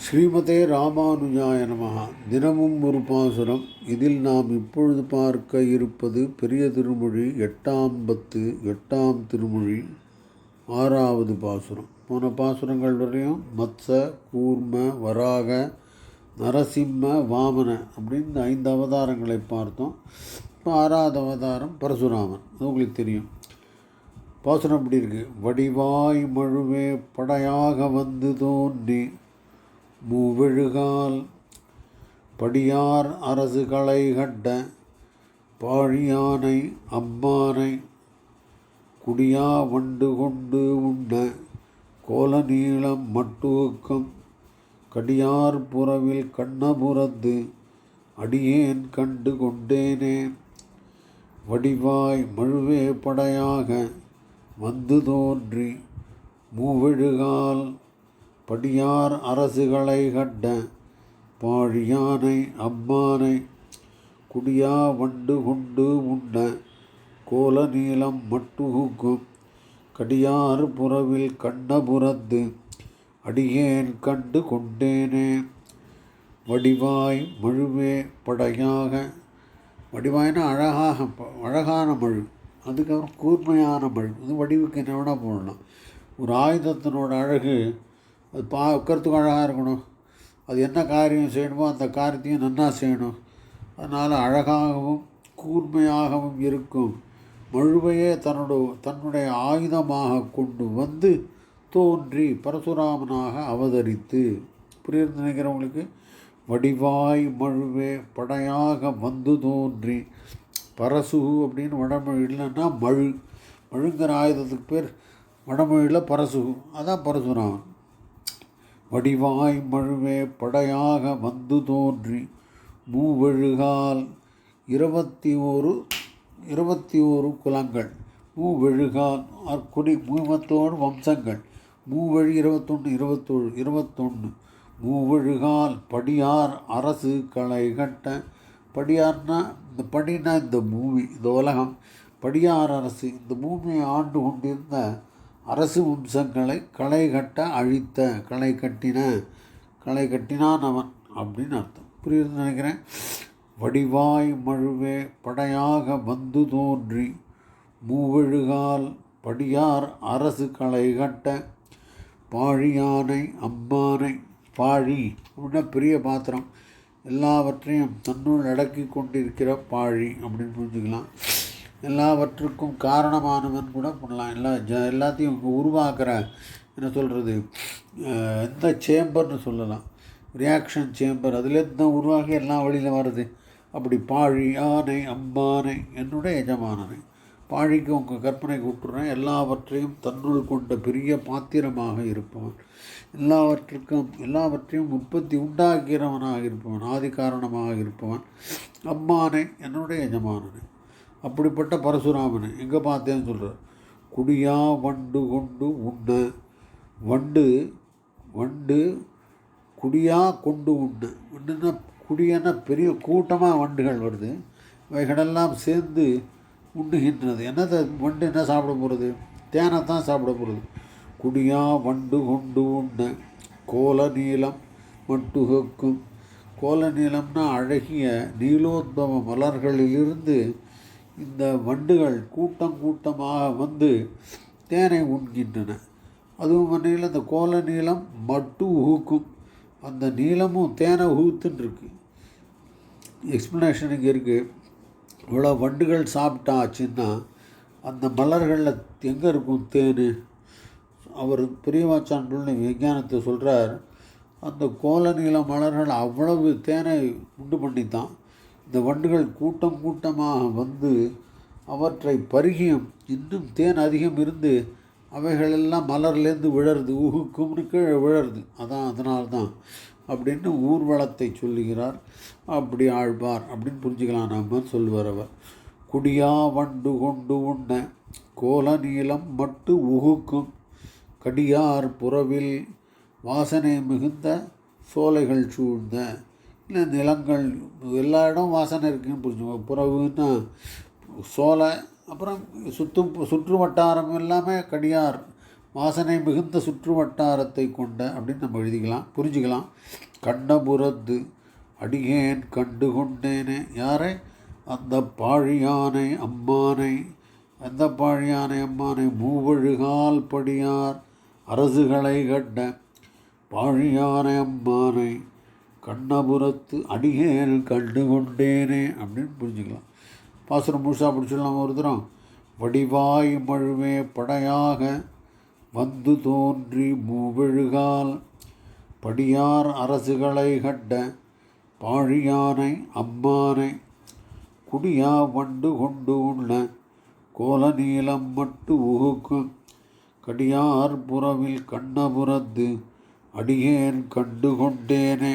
ஸ்ரீமதே ராமானுஜாய நமஹா. தினமும் ஒரு பாசுரம். இதில் நாம் இப்பொழுது பார்க்க இருப்பது பெரிய திருமொழி எட்டாம் பத்து எட்டாம் திருமொழி ஆறாவது பாசுரம். போன பாசுரங்கள் வரையும் மத்ச கூர்ம வராக நரசிம்ம வாமன அப்படின்னு இந்த ஐந்து அவதாரங்களை பார்த்தோம். இப்போ ஆறாவது அவதாரம் பரசுராமன். அது உங்களுக்கு தெரியும். பாசுரம் அப்படி இருக்கு? வடிவாய் மழுவே படையாக வந்து தோன்றி மூவெழுகால். படியார் அரசு களை கட்ட பாழியானை அம்மானை. குடியா வண்டு கொண்டு உண்ண கோல நீளம் மட்டுக்கம் கடியார் புறவில் கண்ணபுரந்து அடியேன் கண்டு கொண்டேனே. வடிவாய் மழுவே படையாக வந்து தோன்றி மூவெழுகால். படியார் அரசுகளை கட்ட பாழியானை அம்மானை குடியா வண்டு கொண்டு உண்ண கோல நீளம் மட்டுகுக்கும். கடியார் புறவில் கண்ணபுரத்து அடியேன் கண்டு கொண்டேனே. வடிவாய் மழுவே படையாக. வடிவாய்னா அழகாக அழகான மழு. அதுக்கப்புறம் கூர்மையான மழு. இது வடிவுக்கு என்ன வேணால் போடலாம். ஒரு ஆயுதத்தினோட அழகு அது பார்க்கறதுக்கு அழகாக இருக்கணும். அது என்ன காரியம் செய்யணுமோ அந்த காரியத்தையும் நன்னா செய்யணும். அதனால் அழகாகவும் கூர்மையாகவும் இருக்கும். மழுவையே தன்னோட தன்னுடைய ஆயுதமாக கொண்டு வந்து தோன்றி பரசுராமனாக அவதரித்து. புரியுது நினைக்கிறவங்களுக்கு? வடிவாய் மழுவே படையாக வந்து தோன்றி. பரசு அப்படின்னு வடமொழி இல்லைன்னா மழு மழுங்கிற ஆயுதத்துக்கு பேர் வடமொழியில் பரசு. அதான் பரசுராமன். வடிவாய் மழுவே படையாக வந்து தோன்றி மூவெழுகால் இருபத்தி ஒரு இருபத்தி ஒரு குலங்கள் மூவெழுகால் அற்குடி மூவத்தோடு வம்சங்கள் மூவழி இருபத்தொன்று இருபத்தொழு இருபத்தொன்று மூவெழுகால் படியார் அரசு களை கட்ட படியார்னா இந்த படினா இந்த பூமி இந்த உலகம் படியார் அரசு இந்த பூமியை ஆண்டு கொண்டிருந்த அரசு வம்சங்களை களை கட்ட அழித்த களை கட்டின களை கட்டினான் அவன் அப்படின்னு அர்த்தம். புரியுதுன்னு நினைக்கிறேன். வடிவாய் மழுவே படையாக வந்து தோன்றி மூவெழுகால் படியார் அரசு களை கட்ட பாழியானை அம்மானை பாழி அப்படின்னா பெரிய பாத்திரம். எல்லாவற்றையும் தன்னுள் அடக்கி கொண்டிருக்கிற பாழி அப்படின்னு புரிஞ்சுக்கலாம். எல்லாவற்றுக்கும் காரணமானவன் கூட பண்ணலாம். எல்லா ஜ எல்லாத்தையும் இங்க உருவாக்குற என்ன சொல்கிறது எந்த சேம்பர்னு சொல்லலாம். Reaction chamber. அதுலேருந்து தான் உருவாகி எல்லாம் வழியில் வருது. அப்படி பாழி யானை அம்பானை என்னுடைய எஜமானனை. பாழிக்கு உங்கள் கற்பனை கூட்டுறேன் எல்லாவற்றையும் தன்னுள் கொண்ட பெரிய பாத்திரமாக இருப்பவன். எல்லாவற்றுக்கும் எல்லாவற்றையும் உற்பத்தி உண்டாக்கிறவனாக இருப்பவன். ஆதி காரணமாக இருப்பவன். அம்மானை என்னுடைய எஜமானனை. அப்படிப்பட்ட பரசுராமனை. எங்கே பார்த்தேன்னு சொல்கிறார் குடியா வண்டு கொண்டு உண்ண வண்டு வண்டு குடியா கொண்டு உண்டு. உண்டுன்னா குடியான பெரிய கூட்டமாக வண்டுகள் வருது. இவைகளெல்லாம் சேர்ந்து உண்டுகின்றது என்னது? வண்டு என்ன சாப்பிட போகிறது தேனை தான் சாப்பிட போகிறது குடியா வண்டு கொண்டு உண்ண கோல நீளம் மட்டுகக்கும் கோல நீளம்னா அழகிய நீலோத்பவ மலர்களிலிருந்து இந்த வண்டுகள் கூட்டம் கூட்டமாக வந்து தேனை உண்கின்றன. அதுவும் வரையில் அந்த கோல நீளம் மட்டு உகுக்கும். அந்த நீளமும் தேனை உகுத்துன்னு இருக்கு எக்ஸ்ப்ளனேஷன் இங்கே இருக்குது இவ்வளோ வண்டுகள் சாப்பிட்டாச்சுன்னா அந்த மலர்களில் எங்கே இருக்கும் தேன்? அவர் பிரியவாச்சான் விஞ்ஞானத்தை சொல்கிறார் அந்த கோல நீள மலர்கள் அவ்வளவு தேனை உண்டு பண்ணித்தான். இந்த வண்டுகள் கூட்டம் கூட்டமாக வந்து அவற்றை பருகியும் இன்னும் தேன் அதிகம் இருந்து அவைகளெல்லாம் மலர்லேருந்து விழருது உகுக்கும்னு கீழே விழருது. அதான் அதனால்தான் அப்படின்னு ஊர்வலத்தை சொல்லுகிறார். அப்படி ஆழ்வார் அப்படின்னு புரிஞ்சுக்கலாம் நம்ம சொல்லுவார் அவர். குடியா வண்டு கொண்டு உண்ண கோல நீளம் மட்டு உகுக்கும் கடியார் புறவில் வாசனை மிகுந்த சோலைகள் சூழ்ந்த இல்லை நிலங்கள் எல்லா இடம் வாசனை இருக்குன்னு புரிஞ்சுக்கோங்க. புறவுன்னா சோலை அப்புறம் சுற்றும் சுற்று வட்டாரம் எல்லாமே கடியார் வாசனை மிகுந்த சுற்று வட்டாரத்தை கொண்ட அப்படின்னு நம்ம எழுதிக்கலாம் புரிஞ்சுக்கலாம். கண்டபுரத்து அடியேன் கண்டு கொண்டேனே. யாரை? அந்த பாழியானை அம்மானை. அந்த பாழியானை அம்மானை? மூவழுகால் படியார் அரசுகளை கட்ட பாழியானை அம்மானை. கண்ணபுரத்து அடிகேல் கண்டு கொண்டேனே அப்படின்னு புரிஞ்சுக்கலாம். பாசுரம் முழுசாக பிடிச்சிடலாம் ஒரு தரம்? வடிவாய் மழுவே படையாக வந்து தோன்றி மூவெழுகால். படியார் அரசுகளை கட்ட பாழியானை அம்மானை குடியா வண்டு கொண்டு உள்ள கோல நீளம் மட்டு உகுக்கும் கடியார் புறவில் கண்ணபுரத்து அடியேன் கண்டு கொண்டேனே